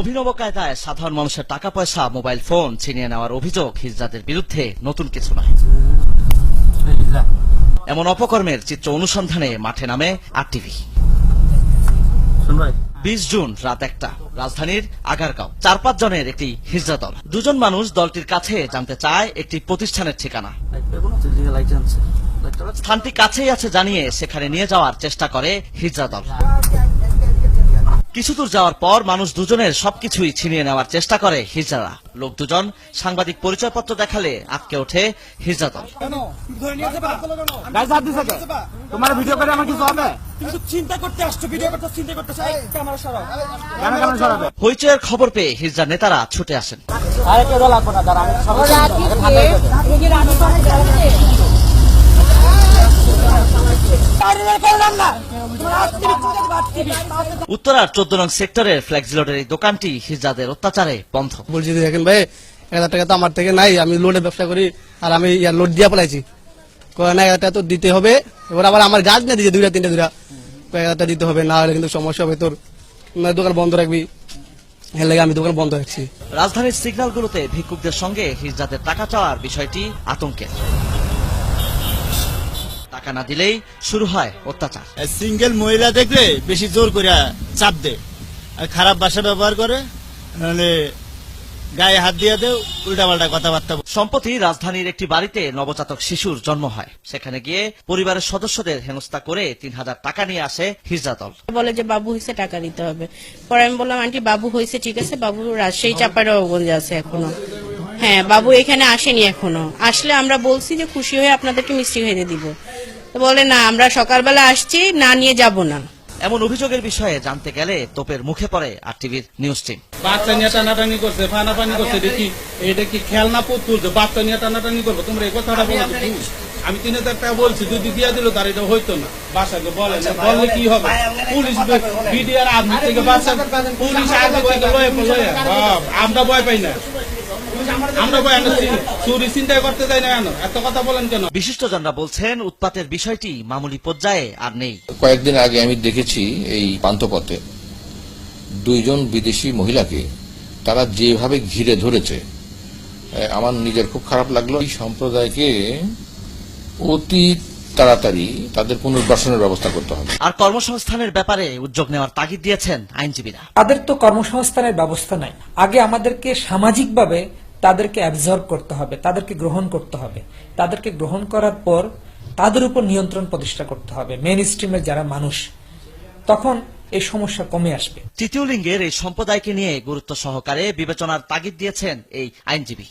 অভিনব কায়দায় সাধারণ মানুষের টাকা পয়সা মোবাইল ফোন ছিনিয়ে নেওয়ার অভিযোগ হিজড়াদের বিরুদ্ধে নতুন কিছু নয়। এমন অপকর্মের চিত্র অনুসন্ধানে মাঠে নামে আর টিভি বিশ জুন রাত একটা, রাজধানীর আগারগাঁও। চার পাঁচ জনের একটি হিজড়া দল। দুজন মানুষ দলটির কাছে জানতে চায় একটি প্রতিষ্ঠানের ঠিকানা। স্থানটি কাছেই আছে জানিয়ে সেখানে নিয়ে যাওয়ার চেষ্টা করে হিজড়া দল। কিছু দূর যাওয়ার পর মানুষ দুজনের সবকিছুই ছিনিয়ে নেওয়ার চেষ্টা করে হিজড়ারা। লোক দুজন সাংবাদিক পরিচয়পত্র দেখালে আটকে ওঠে হিজড়া দল। গাইস হাত দিছে কে? তোমার ভিডিও করে আমার কিছু হবে? তুমি তো চিন্তা করতে আসছো ভিডিও করতে চিন্তা করতে চাই ক্যামেরা সরাও। কেন কেন সরাবে? হইচয়ের খবর পেয়ে হিজড়া নেতারা ছুটে আসেন। আরে কেউ লাগবো না উত্তরার চোদ্দ নং সেক্টরের ফ্লেক্সিলোডের এই দোকানটি হিজড়াদের অত্যাচারে বন্ধ। বলছি দেখেন ভাই এক হাজার টাকা তো আমার থেকে নাই আমি লোডে ব্যবসা করি আর আমি ইয়ার লোড দিয়ে পলাইছি। না এক হাজার তো দিতে হবে এবার আবার আমার গাছ না দিয়েছে দুইটা তিনটা দুইটা। এক হাজার দিতে হবে না হলে কিন্তু সমস্যা হবে তোর। দোকান বন্ধ রাখবি। এর লাগে আমি দোকান বন্ধ রাখছি। রাজধানীর সিগন্যালগুলোতে ভিক্ষুকদের সঙ্গে হিজড়াদের টাকা চাওয়ার বিষয়টি আতঙ্কের। টাকা না দিলেই শুরু হয় অত্যাচার। সিঙ্গেল মহিলা দেখলে বেশি জোর করে চাপ দে। আর খারাপ ভাষা ব্যবহার করে নাহলে গায়ে হাত দিয়ে দেও উল্টা পাল্টা কথাবার্তা। সম্প্রতি রাজধানীর একটি বাড়িতে নবজাতক শিশুর জন্ম হয়। সেখানে গিয়ে পরিবারের সদস্যদের হেনস্থা করে তিন হাজার টাকা নিয়ে আসে হিজড়া দল। বলে যে বাবু হয়েছে টাকা দিতে হবে। পরে আমি বললাম আন্টি বাবু হয়েছে ঠিক আছে। বাবু রাজশাহী চাপাড়াগঞ্জ আছে এখনও। হ্যাঁ বাবু এখানে আসেনি এখনও। আসলে আমরা বলছি যে খুশি হয়ে আপনাদেরকে মিষ্টি খেতে দিব। তো বলে না আমরা সকালবেলা আসছি না নিয়ে যাব না। এমন অভিযোগের বিষয়ে জানতে গেলে তোপের মুখে পড়ে আর টিভির নিউজ টিম বাচ্চা নিয়ে টানাটানি করছে ফানাফানি করছে দেখি এটা কি খেলনা পুতুল যে বাচ্চা নিয়ে টানাটানি করব? তোমরা এই কথাটা বলো তো আমি তিন হাজার টাকা বলছি যদি দিয়ে দিল তার এটা হইতো না। বাসাকে বলে না বললে কি হবে? পুলিশ বিডিআর আর্মি থেকে বাচ্চা পুলিশ আর্মি থেকে লয়ে আমরা ভয় পাই না। বিশিষ্টজনরা বলছেন উৎপাতের বিষয়টি মামুলি পর্যায়ে আর নেই। কয়েকদিন আগে আমি দেখেছি এই পান্থপথে দুইজন বিদেশি মহিলাকে তারা যেভাবে ঘিরে ধরেছে আমার নিজের খুব খারাপ লাগল। এই সম্প্রদায়কে অতি তাড়াতাড়ি তাদের পুনর্বাসনের ব্যবস্থা করতে হবে। আর কর্মসংস্থানের ব্যাপারে উদ্যোগ নেওয়ার তাগিদ দিয়েছেন আইনজীবীরা। তাদের তো কর্মসংস্থানের ব্যবস্থা নাই। আগে আমাদেরকে সামাজিকভাবে তাদেরকে অ্যাবজর্ব করতে হবে, তাদেরকে গ্রহণ করতে হবে। তাদেরকে গ্রহণ করার পর তাদের উপর নিয়ন্ত্রণ প্রতিষ্ঠা করতে হবে মেন স্ট্রিমের যারা মানুষ। তখন এই সমস্যা কমে আসবে। তৃতীয় লিঙ্গের এই সম্প্রদায়কে নিয়ে গুরুত্ব সহকারে বিবেচনার তাগিদ দিয়েছেন এই আইনজীবী।